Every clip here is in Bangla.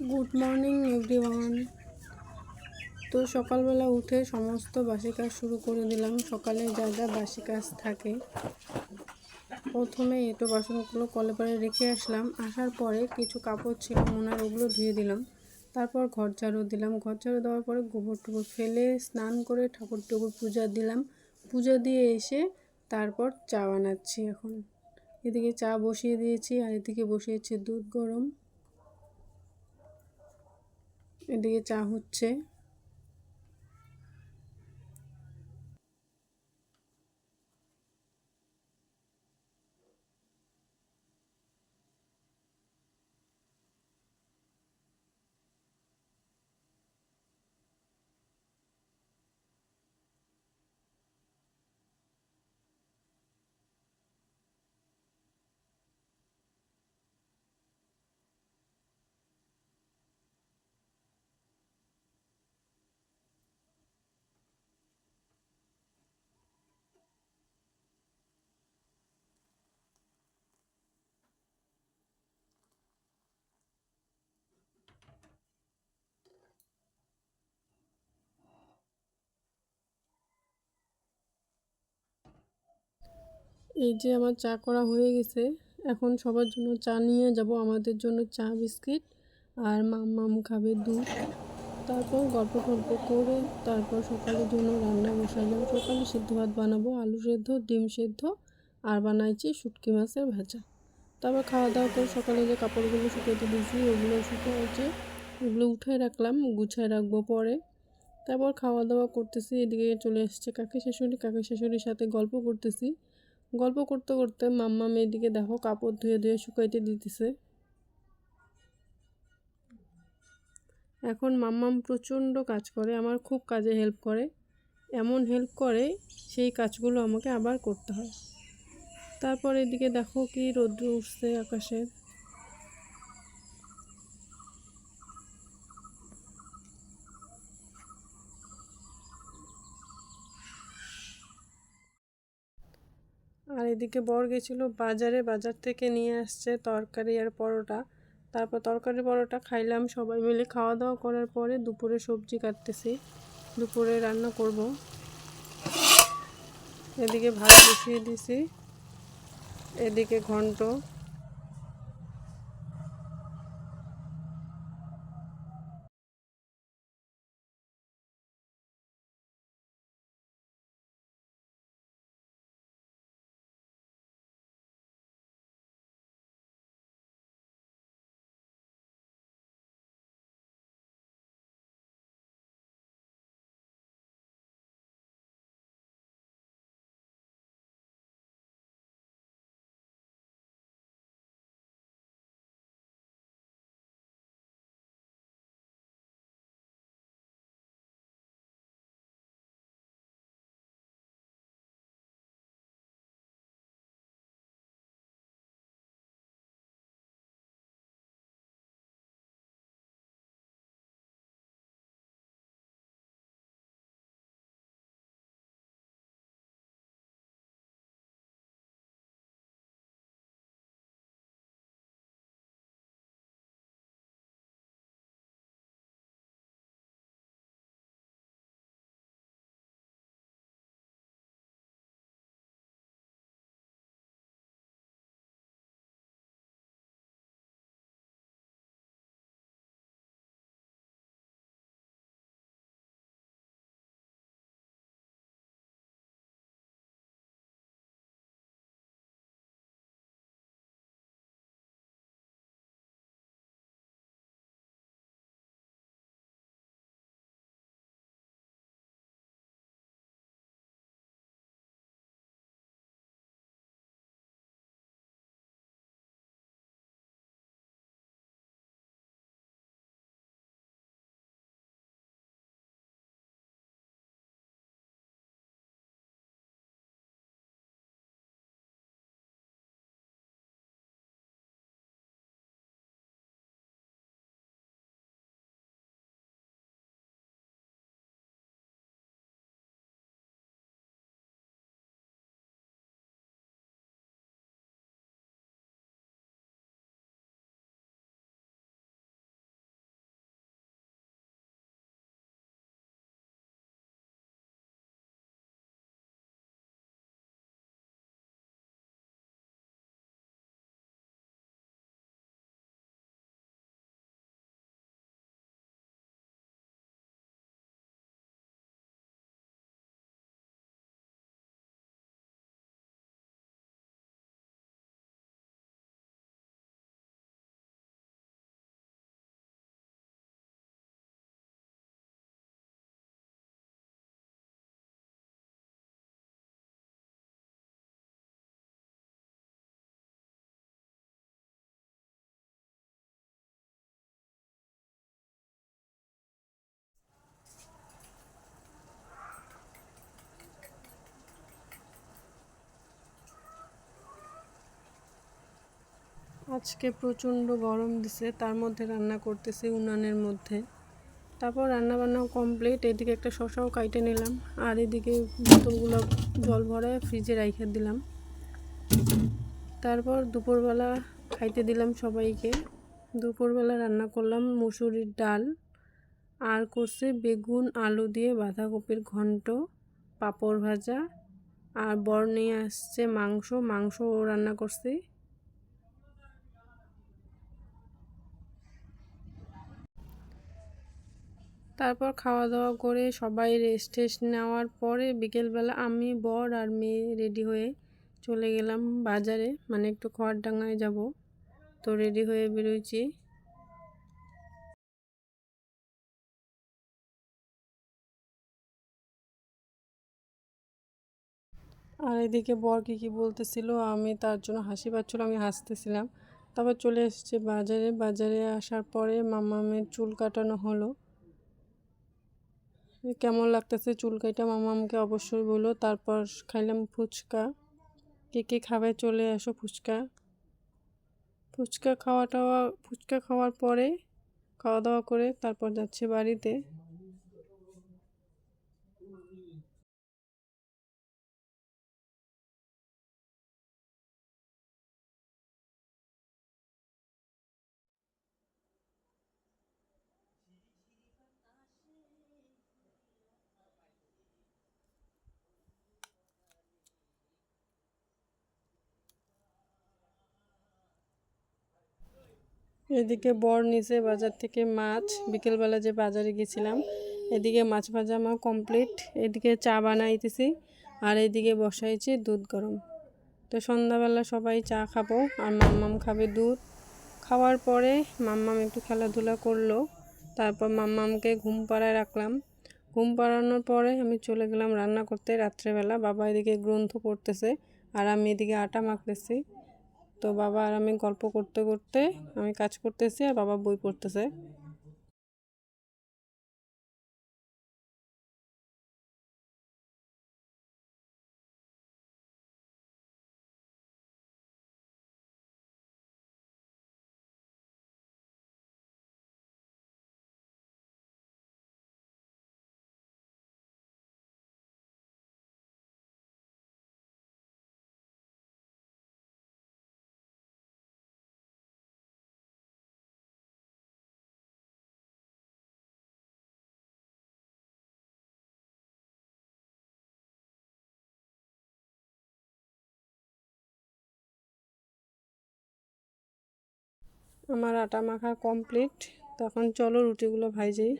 গুড মর্নিং এভরিওয়ান তো সকালবেলা উঠে সমস্ত বাসি কাজ শুরু করে দিলাম। সকালে যা যা বাসি কাজ থাকে, প্রথমে এটো বাসনগুলো কলে পাড়ে রেখে আসলাম। আসার পরে কিছু কাপড় ছিল, মোনার ওগুলো ধুয়ে দিলাম। তারপর ঘর ঝাড়ু দিলাম। ঘর ঝাড়ু দেওয়ার পরে গোবর টুবর ফেলে স্নান করে ঠাকুর টুকুর পূজা দিলাম। পূজা দিয়ে এসে তারপর চা বানাচ্ছি এখন। এদিকে চা বসিয়ে দিয়েছি, আর এদিকে বসিয়েছি দুধ গরম। এদিকে চা হচ্ছে। এই যে আমার চা করা হয়ে গেছে, এখন সবার জন্য চা নিয়ে যাব। আমাদের জন্য চা, বিস্কিট আর মাম খাবে দুধ। তারপর গল্প গল্প করে তারপর সকালের জন্য রান্না বসালাম। সকালে সিদ্ধ ভাত বানাবো, আলু সেদ্ধ, ডিম সেদ্ধ আর বানাইছি শুটকি মাছের ভাজা। তারপর খাওয়া দাওয়া করে সকালে যে কাপড়গুলো শুকাতে দিয়েছি, ওগুলো শুকিয়েছে ওগুলো উঠে রাখলাম, গুছায় রাখব পরে। তারপর খাওয়া দাওয়া করতেছি, এদিকে চলে এসছে কাকি শাশুড়ি। কাকি শাশুড়ির সাথে গল্প করতেছি। গল্প করতে করতে মাম্মা মেয়েদিকে দেখো কাপড় ধুয়ে ধুয়ে শুকাইতে দিতেছে। এখন মাম্মাম প্রচণ্ড কাজ করে, আমার খুব কাজে হেল্প করে। এমন হেল্প করে সেই কাজগুলো আমাকে আবার করতে হয়। তারপর এদিকে দেখো কি রোদ্র উঠছে আকাশের এদিকে বর গেছিল বাজারে, বাজার থেকে নিয়ে আসছে তরকারি আর পরোটা। তারপর তরকারি, পরোটা খাইলাম, সবাই মিলে খাওয়া দাওয়া করার পরে দুপুরে সবজি কাটতেছি। দুপুরে রান্না করব। এদিকে ভাত বসিয়ে দিছি। এদিকে ঘন্ট। আজকে প্রচণ্ড গরম দিছে, তার মধ্যে রান্না করতেছি উনানের মধ্যে। তারপর রান্না বান্নাও কমপ্লিট এদিকে একটা শশাও কাইটে নিলাম, আর এদিকে বোতলগুলো জল ভরায় ফ্রিজে রাইখে দিলাম। তারপর দুপুরবেলা খাইতে দিলাম সবাইকে। দুপুরবেলা রান্না করলাম মুসুরির ডাল, আর করছে বেগুন, আলু দিয়ে বাঁধাকপির ঘন্ট, পাঁপড় ভাজা, আর বর নিয়ে আসছে মাংস মাংস রান্না করছি। তারপর খাওয়া দাওয়া করে সবাই রেস্ট টেস্ট নেওয়ার পরে বিকেলবেলা আমি বর আর মেয়ে রেডি হয়ে চলে গেলাম বাজারে। মানে একটু ডাঙায় যাব। তো রেডি হয়ে বেরোইছি। আর এদিকে বর কী কী বলতেছিল, আমি তার জন্য হাসি পাচ্ছিল, আমি হাসতেছিলাম। তারপর চলে এসেছে বাজারে। বাজারে আসার পরে মামামের চুল কাটানো হলো। কেমন লাগতেছে চুল কাটা মামামকে অবশ্যই বলো। তারপর খাইলাম ফুচকা। কে কে খাবে চলে আসো ফুচকা। ফুচকা খাওয়া টাওয়া ফুচকা খাওয়ার পরে খাওয়া দাওয়া করে তারপর যাচ্ছে বাড়িতে। এদিকে বর নিচে বাজার থেকে মাছ, বিকেলবেলা যে বাজারে গেছিলাম, এদিকে মাছ ভাজা আমার কমপ্লিট এদিকে চা বানাইতেছি, আর এদিকে বসাইছি দুধ গরম। তো সন্ধ্যাবেলা সবাই চা খাব, আর মাম্মাম খাবে দুধ। খাওয়ার পরে মাম্মাম একটু খেলাধুলা করল, তারপর মাম্মামকে ঘুম পাড়ায় রাখলাম। ঘুম পাড়ানোর পরে আমি চলে গেলাম রান্না করতে। রাত্রেবেলা বাবা এদিকে গ্রন্থ পড়তেছে, আর আমি এদিকে আটা মাখতেছি। তো বাবা আর আমি গল্প করতে করতে আমি কাজ করতেছি আর বাবা বই পড়তেছে। আমার আটা মাখা কমপ্লিট তখন চলো রুটিগুলো ভাইজেই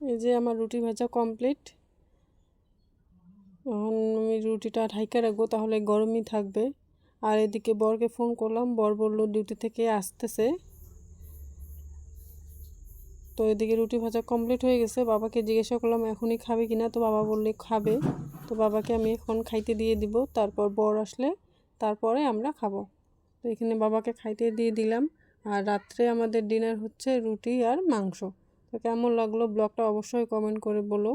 এই যে আমার রুটি ভাজা কমপ্লিট এখন আমি রুটিটা ঢাইকা রাখব, তাহলে গরমই থাকবে। আর এদিকে বরকে ফোন করলাম, বর বলল ডিউটি থেকে আসতেছে। তো এদিকে রুটি ভাজা কমপ্লিট হয়ে গেছে, বাবাকে জিজ্ঞাসা করলাম, এখনই খাবে কিনা? তো বাবা বললে, খাবে। তো বাবাকে আমি এখন খাইতে দিয়ে দিব, তারপর বর আসলে তারপরে আমরা খাব। তো এখানে বাবাকে খাইতে দিয়ে দিলাম। আর রাত্রে আমাদের ডিনার হচ্ছে রুটি আর মাংস। তো কেমন লাগল ব্লগটা অবশ্যই কমেন্ট করে বলো।